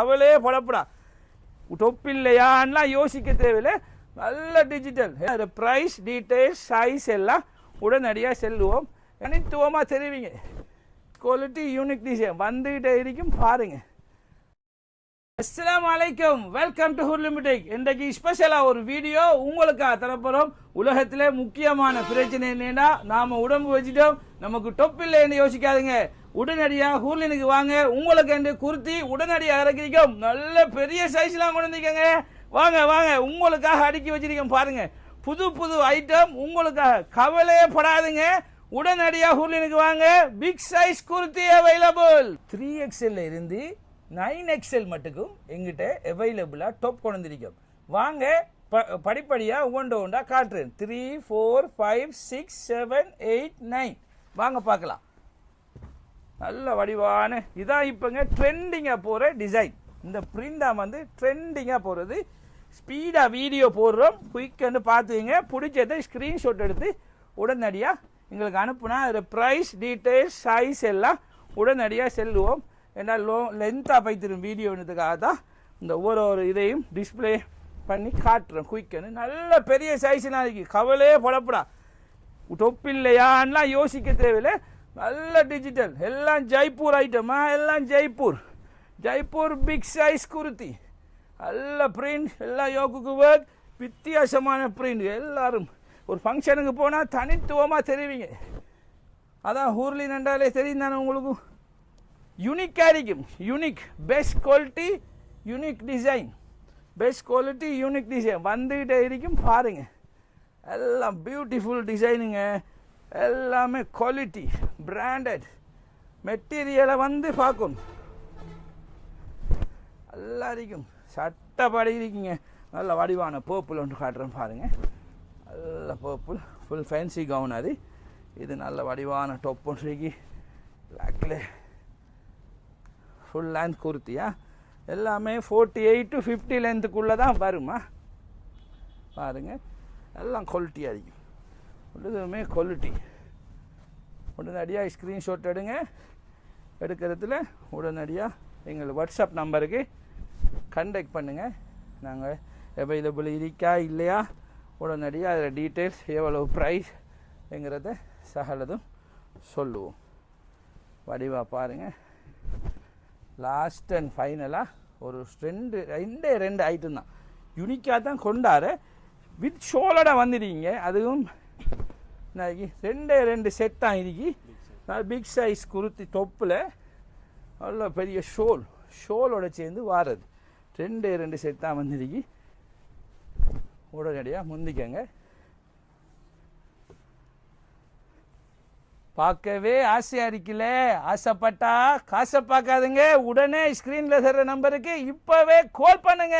அவளே படப்படா. தொப்பில்லையான்லாம் யோசிக்க தேவையில்லை. நல்ல டிஜிட்டல் ப்ரைஸ் டீட்டெயில்ஸ் சைஸ் எல்லாம் உடனடியாக செல்லுவோம். தனித்துவமாக தெரிவிங்க. குவாலிட்டி யூனிக் டிசைன் வந்துகிட்டே இருக்கும் பாருங்கள் அஸ்லாம் வலைக்கம் வெல்கம் டு ஹூர் லிமிடெக் இன்றைக்கு ஸ்பெஷலாக ஒரு வீடியோ உங்களுக்காக தரப்போகிறோம் உலகத்திலே முக்கியமான பிரச்சனை என்னென்னா நாம் உடம்பு வச்சுட்டோம். நமக்கு டொப்பில்லைன்னு யோசிக்காதுங்க. உடனடியாக ஹூர்லினுக்கு வாங்க. உங்களுக்கு என்று குர்த்தி உடனடியாக இறக்கிருக்கோம் நல்ல பெரிய சைஸ்லாம் கொண்டு வந்திருக்கங்க. வாங்க வாங்க. உங்களுக்காக அடுக்கி வச்சிருக்கோம் பாருங்க. புது புது ஐட்டம் உங்களுக்காக கவலையே படாதுங்க. உடனடியாக ஹூர்லினுக்கு வாங்க. Big size kurti available three எக்ஸ்எல்ல இருந்து நைன் எக்ஸ்எல் மட்டுக்கும் எங்கிட்ட அவைலபிளாக டாப் கொண்டு வந்திருக்கோம். வாங்க ப படிப்படியாக ஒவ்வொன்று ஒன்றா காட்டுறேன். Three four five six seven eight nine வாங்க பார்க்கலாம். நல்ல வடிவான இதான் இப்போங்க ட்ரெண்டிங்காக போகிற டிசைன் இந்த பிரிண்டாக வந்து ட்ரெண்டிங்காக போகிறது ஸ்பீடாக வீடியோ போடுறோம். குயிக்கன்னு பார்த்துங்க பிடிச்சதை ஸ்க்ரீன்ஷாட் எடுத்து உடனடியாக எங்களுக்கு அனுப்புனா அதில் ப்ரைஸ் டீட்டெயில்ஸ் சைஸ் எல்லாம் உடனடியாக செல்லுவோம். ஏன்னா லோ லென்த்தாக பைத்திரும் வீடியோன்றதுக்காக தான் இந்த ஒவ்வொரு ஒரு இதையும் டிஸ்ப்ளே பண்ணி காட்டுறோம். குயிக்கன்னு நல்ல பெரிய சைஸ்லாம் இருக்குது கவலையே புலப்படா டொப் யோசிக்க தேவையில்லை. நல்ல டிஜிட்டல் எல்லாம் ஜெய்ப்பூர் ஐட்டமா எல்லாம் Jaipur. Jaipur big size kurti. நல்ல பிரிண்ட் எல்லாம் யோகுக்கு ஒர்க் வித்தியாசமான பிரிண்ட் எல்லாரும் ஒரு ஃபங்க்ஷனுக்கு போனால் தனித்துவமாக தெரிவிங்க. அதான் ஊர்லி நண்டாலே தெரியும் தானே உங்களுக்கும்? யூனிக்காக இருக்கும். Unique best quality unique design best quality unique design வந்துக்கிட்டே இருக்கும் பாருங்கள் எல்லாம் பியூட்டிஃபுல் டிசைனுங்க எல்லாமே குவாலிட்டி பிராண்டட் மெட்டீரியலை வந்து பார்க்கணும் நல்லா இருக்கும் சட்டப்படி இருக்கீங்க. நல்ல வடிவான பர்பிள் ஒன்று காட்டுறேன் பாருங்கள் நல்ல பர்பிள் ஃபுல் ஃபேன்சி கவுன் அது. இது நல்ல வடிவான டொப் ஒன்று இருக்கு. பிளாக்ல ஃபுல் லென்த் குர்த்தியா எல்லாமே ஃபோர்ட்டி எயிட் டு ஃபிஃப்டி லென்த்துக்குள்ளே தான் வருமா? பாருங்க. எல்லாம் குவாலிட்டியாக இருக்கும் எதுவுமே குவாலிட்டி உடனடியாக ஸ்க்ரீன்ஷாட் எடுங்க. எடுக்கிறதுல உடனடியாக எங்கள் வாட்ஸ்அப் நம்பருக்கு கண்டெக்ட் பண்ணுங்கள் நாங்கள் அவைலபிள் இருக்கா இல்லையா? உடனடியாக அதில் டீட்டெயில்ஸ் எவ்வளோ ப்ரைஸ்ங்கிறத சகலதும் சொல்லுவோம். வடிவாக பாருங்கள் லாஸ்ட் அண்ட் ஃபைனலாக ஒரு ரெண்டு ரெண்டே ரெண்டு ஐட்டம் தான். யுனிக்காக தான் கொண்டாரு. வித் ஷோலோட வந்துடுவீங்க அதுவும் நாளைக்கு ரெண்டே ரெண்டு செட் தான் நான் பிக் சைஸ் குருத்தி தொப்பில் நல்ல பெரிய ஷோல் ஷோலோட சேர்ந்து வாரது. ரெண்டே ரெண்டு செட் தான் வந்துருக்கி உடனடியாக முந்திக்கங்க. பார்க்கவே ஆசையாக இருக்குல்ல? ஆசைப்பட்டா காசை பார்க்காதுங்க. உடனே ஸ்க்ரீனில் தர்ற நம்பருக்கு இப்போவே கால் பண்ணுங்க.